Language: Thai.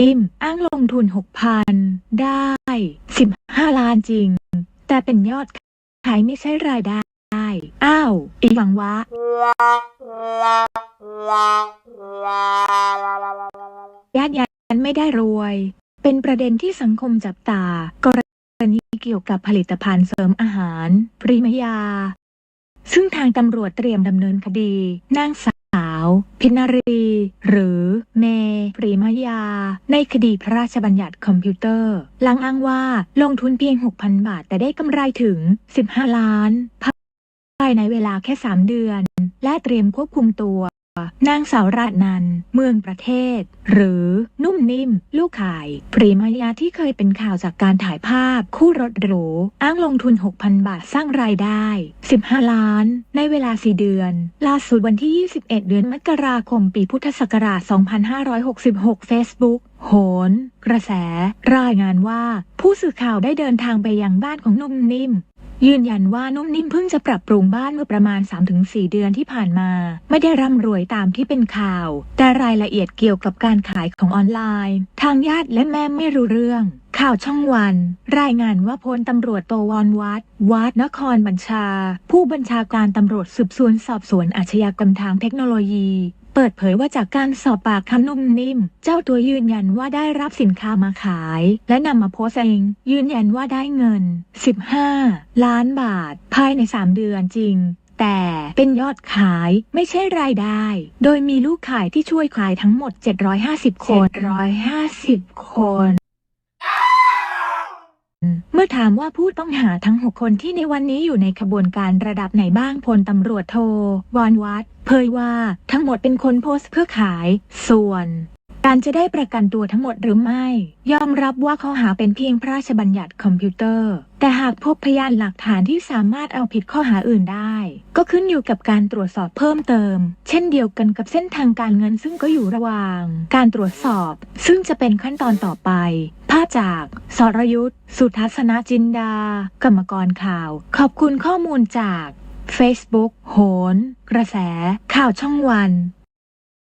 อิมอ้างลงทุน 6,000 ได้ 15 ล้านจริง แต่เป็นยอดขายไม่ใช่รายได้ อ้าว อีหวังวะ ญาติยันไม่ได้รวย เป็นประเด็นที่สังคมจับตากรณีเกี่ยวกับผลิตภัณฑ์เสริมอาหารพริมยา ซึ่งทางตำรวจเตรียมดำเนินคดีนางสาว พินารี หรือเมพริมยา ในคดีพระราชบัญญัติคอมพิวเตอร์ หลังอ้างว่าลงทุนเพียง 6,000 บาท แต่ได้กำไรถึง 15 ล้านภายในเวลาแค่ 3 เดือน และเตรียมควบคุมตัว นางสาวราชนันท์เมืองประเทศ หรือนุ่มนิ่ม ลูกขาย ปรีมายาที่เคยเป็นข่าวจากการถ่ายภาพ คู่รถหรู อ้างลงทุน 6,000 บาทสร้างรายได้ 15 ล้าน ในเวลา 4 เดือน ล่าสุดวันที่ 21 เดือนมกราคมปีพุทธศักราช 2566 Facebook โหน กระแส รายงานว่า ผู้สื่อข่าวได้เดินทางไปยังบ้านของนุ่มนิ่ม ยืนยันว่านุ่มนิ่มเพิ่งจะปรับปรุงบ้านเมื่อประมาณ 3-4 เดือนที่ผ่านมา ไม่ได้ร่ำรวยตามที่เป็นข่าว แต่รายละเอียดเกี่ยวกับการขายของออนไลน์ ทางญาติและแม่ไม่รู้เรื่องข่าวช่องวัน รายงานว่าพลตำรวจโตวอนวัดวัดนครบัญชา ผู้บัญชาการตำรวจสืบสวนสอบสวนอาชญากรรมทางเทคโนโลยี เปิดเผยว่าจากการสอบปากคำนุ่มนิ่ม เจ้าตัวยืนยันว่าได้รับสินค้ามาขาย และนำมาโพสเอง ยืนยันว่าได้เงิน 15 ล้านบาท ภายใน 3 เดือนจริงแต่เป็นยอดขายไม่ใช่รายได้ โดยมีลูกขายที่ช่วยขายทั้งหมด 750 คน750 คน เมื่อถามว่าผู้ต้องหาทั้ง 6 คนที่ในวันนี้อยู่ในขบวนการระดับไหนบ้างพลตำรวจโทวอนวัดเผยว่าทั้งหมดเป็นคนโพสต์เพื่อขาย ส่วน การจะได้ประกันตัวทั้งหมดหรือไม่ ยอมรับว่าข้อหาเป็นเพียงพระราชบัญญัติคอมพิวเตอร์ แต่หากพบพยานหลักฐานที่สามารถเอาผิดข้อหาอื่นได้ ก็ขึ้นอยู่กับการตรวจสอบเพิ่มเติม เช่นเดียวกันกับเส้นทางการเงินซึ่งก็อยู่ระหว่าง การตรวจสอบ ซึ่งจะเป็นขั้นตอนต่อไปภาพจาก สรยุทธสุทัศนจินดา กรรมกรข่าว ขอบคุณข้อมูลจาก Facebook โหน กระแส ข่าวช่องวัน